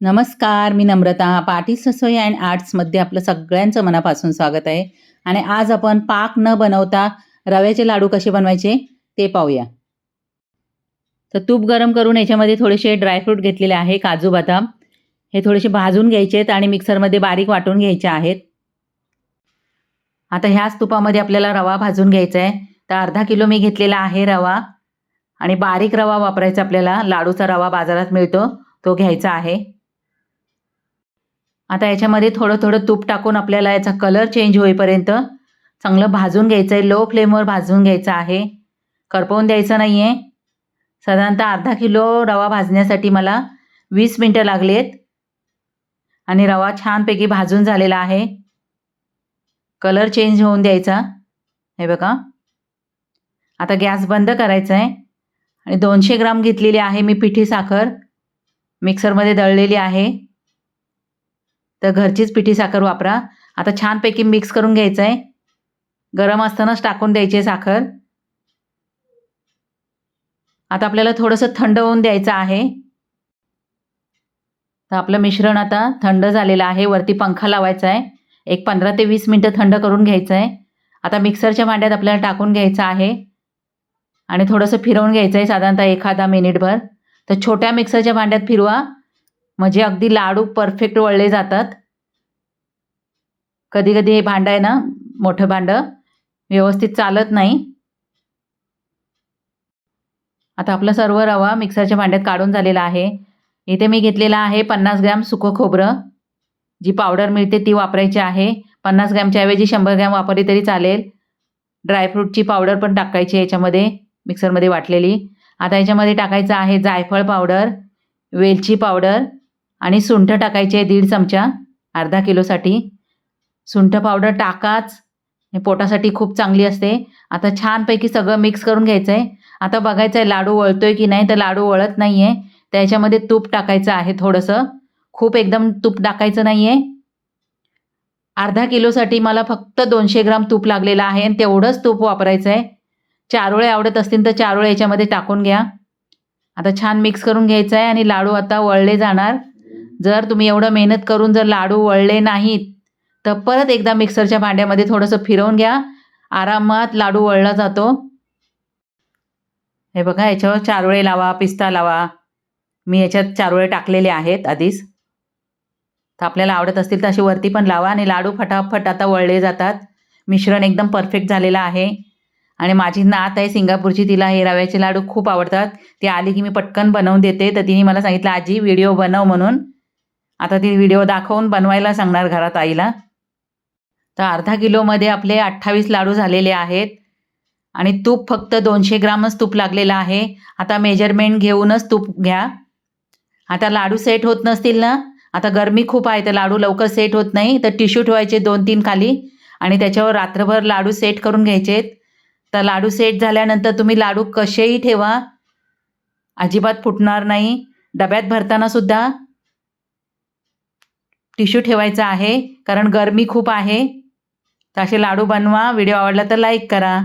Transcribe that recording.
नमस्कार मी नम्रता. पाटी ससोई अँड आर्ट्समध्ये आपलं सगळ्यांचं मनापासून स्वागत आहे. आणि आज आपण पाक न बनवता रव्याचे लाडू कसे बनवायचे ते पाहूया. तर तूप गरम करून याच्यामध्ये थोडेसे ड्रायफ्रूट घेतलेले आहे काजू बदाम. हे थोडेसे भाजून घ्यायचे आहेत आणि मिक्सरमध्ये बारीक वाटून घ्यायचे आहेत. आता ह्याच तुपामध्ये आपल्याला रवा भाजून घ्यायचा आहे. तर अर्धा किलो मी घेतलेला आहे रवा. आणि बारीक रवा वापरायचा आपल्याला लाडूचा रवा बाजारात मिळतो तो घ्यायचा आहे. आता याच्यामध्ये थोडं थोडं तूप टाकून आपल्याला याचा कलर चेंज होईपर्यंत चांगलं भाजून घ्यायचं आहे लो फ्लेमवर भाजून घ्यायचं आहे. करपवून द्यायचं नाही आहे साधारणतः अर्धा किलो रवा भाजण्यासाठी मला वीस मिनटं लागलेत. आणि रवा छानपैकी भाजून झालेला आहे. कलर चेंज होऊन द्यायचा. हे बघा. आता गॅस बंद करायचा आहे आणि दोनशे ग्राम घेतलेली आहे मी पिठी साखर. मिक्सरमध्ये दळलेली आहे. तर घरचीच पिठी साखर वापरा. आता छानपैकी मिक्स करून घ्यायचं आहे गरम असतानाच टाकून द्यायची आहे साखर. आता आपल्याला थोडंसं थंड होऊन द्यायचं आहे. तर आपलं मिश्रण आता थंड झालेलं आहे. वरती पंखा लावायचा आहे एक पंधरा ते वीस मिनटं थंड करून घ्यायचं आहे आता मिक्सरच्या भांड्यात आपल्याला टाकून घ्यायचं आहे. आणि थोडंसं फिरवून घ्यायचं आहे साधारणतः एखादा मिनिटभर. तर छोट्या मिक्सरच्या भांड्यात फिरवा. म्हणजे अगदी लाडू परफेक्ट वळले जातात. कधी कधी हे भांडं आहे ना मोठं भांडं व्यवस्थित चालत नाही. आता आपला सर्व रवा मिक्सरच्या भांड्यात काढून झालेला आहे. इथे मी घेतलेला आहे पन्नास ग्रॅम सुकं खोबरं. जी पावडर मिळते ती वापरायची आहे. पन्नास ग्रॅमच्या ऐवजी शंभर ग्रॅम वापरली तरी चालेल. ड्रायफ्रूटची पावडर पण टाकायची याच्यामध्ये मिक्सरमध्ये वाटलेली. आता याच्यामध्ये टाकायचं आहे जायफळ पावडर वेलची पावडर आणि सुंठ टाकायची आहे दीड चमचा अर्धा किलोसाठी. सुंठ पावडर टाकाच. हे पोटासाठी खूप चांगली असते. आता छानपैकी सगळं मिक्स करून घ्यायचं आहे आता बघायचं आहे लाडू वळतोय की नाही तर लाडू वळत नाही आहे त्याच्यामध्ये तूप टाकायचं आहे थोडंसं. खूप एकदम तूप टाकायचं नाही आहे अर्धा किलोसाठी मला फक्त दोनशे ग्राम तूप लागलेलं आहे आणि तेवढंच तूप वापरायचं आहे चारोळे आवडत असतील तर चारोळे याच्यामध्ये टाकून घ्या. आता छान मिक्स करून घ्यायचं आहे आणि लाडू आता वळले जाणार. जर तुम्ही एवढं मेहनत करून जर लाडू वळले नाहीत तर परत एकदा मिक्सरच्या भांड्यामध्ये थोडंसं फिरवून घ्या. आरामात लाडू वळला जातो. हे बघा याच्यावर चारोळे लावा पिस्ता लावा. मी याच्यात चारोळे टाकलेले आहेत आधीच. तर आपल्याला आवडत असतील तर अशी वरती पण लावा आणि लाडू फटाफट आता वळले जातात. मिश्रण एकदम परफेक्ट झालेलं आहे. आणि माझी नात आहे सिंगापूरची तिला हे रव्याचे लाडू खूप आवडतात. ती आली की मी पटकन बनवून देते. तर तिने मला सांगितलं आजी व्हिडिओ बनव म्हणून. आता ती व्हिडिओ दाखवून बनवायला सांगणार घरात आईला. तर अर्धा किलोमध्ये आपले अठ्ठावीस लाडू झालेले आहेत. आणि तूप फक्त दोनशे ग्रामच तूप लागलेलं आहे. आता मेजरमेंट घेऊनच तूप घ्या. आता लाडू सेट होत नसतील ना? आता गरमी खूप आहे तर लाडू लवकर सेट होत नाही. तर टिश्यू ठेवायचे दोन तीन खाली. आणि त्याच्यावर रात्रभर लाडू सेट करून घ्यायचे तर लाडू सेट झाल्यानंतर तुम्ही लाडू कसेही ठेवा. अजिबात फुटणार नाही. डब्यात भरताना सुद्धा टिश्यू ठेवायचा आहे कारण गरमी खूप आहे. तर असे लाडू बनवा व्हिडिओ आवडला तर लाईक करा.